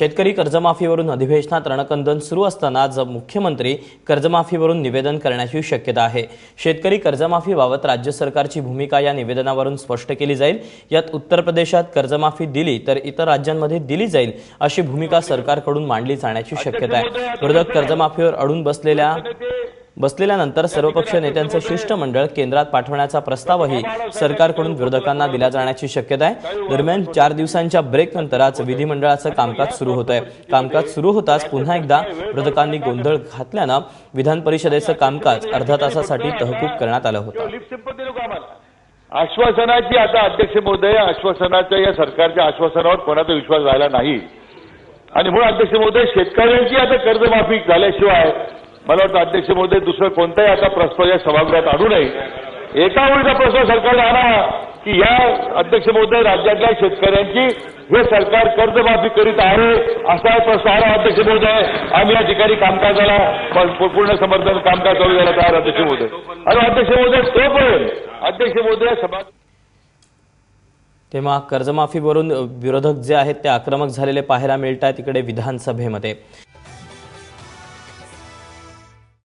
शेतकरी कर्जमाफीवरून अधिवेशनात रणकंदन सुरू असताना आज मुख्यमंत्री कर्जमाफीवरून निवेदन करण्याची शक्यता आहे. शेतकरी कर्जमाफीबाबत राज्य सरकारची भूमिका या निवेदनावरून स्पष्ट केली जाईल. यात उत्तर प्रदेशात कर्जमाफी दिली तर इतर राज्यांमध्ये दिली जाईल अशी भूमिका सरकारकडून मांडली जाण्याची शक्यता आहे. विरोधक कर्जमाफीवर अडून बसलेल्या बसलेल्यानंतर सर्वपक्ष नेत्यांचं शिष्टमंडळ केंद्रात पाठवण्याचा प्रस्तावही सरकारकडून विरोधकांना दिला जाण्याची शक्यता आहे. दरम्यान चार दिवसांच्या ब्रेक नंतर आज विधिमंडळाचं कामकाज सुरू होत आहे कामकाज सुरू होताच पुन्हा एकदा विरोधकांनी गोंधळ घातल्यानं विधान परिषदेचं कामकाज अर्धा तासासाठी तहकूब करण्यात आलं होतं. आश्वासनाची आता अध्यक्ष महोदय आश्वासनाच्या या सरकारच्या आश्वासनावर कोणाचा विश्वास राहिला नाही. आणि म्हणून अध्यक्ष महोदय शेतकऱ्यांची आता कर्जमाफी झाल्याशिवाय मला वाटतं अध्यक्ष महोदय दुसरं कोणताही आता प्रस्ताव या सभागृहात आणू नये. एका ओळीचा प्रस्ताव सरकारने आला की या अध्यक्ष महोदय राज्यातल्या शेतकऱ्यांची हे सरकार कर्जमाफी करीत आहे असा प्रस्ताव आला अध्यक्ष महोदय. आम्ही या ठिकाणी कामकाजाला पूर्ण समर्थन कामकाज चालू झाला तयार अध्यक्ष महोदय. आणि अध्यक्ष महोदय तोपर्यंत अध्यक्ष महोदय सभा तेव्हा कर्जमाफीवरून विरोधक जे आहेत ते आक्रमक झालेले पाहायला मिळत आहेत तिकडे विधानसभेमध्ये.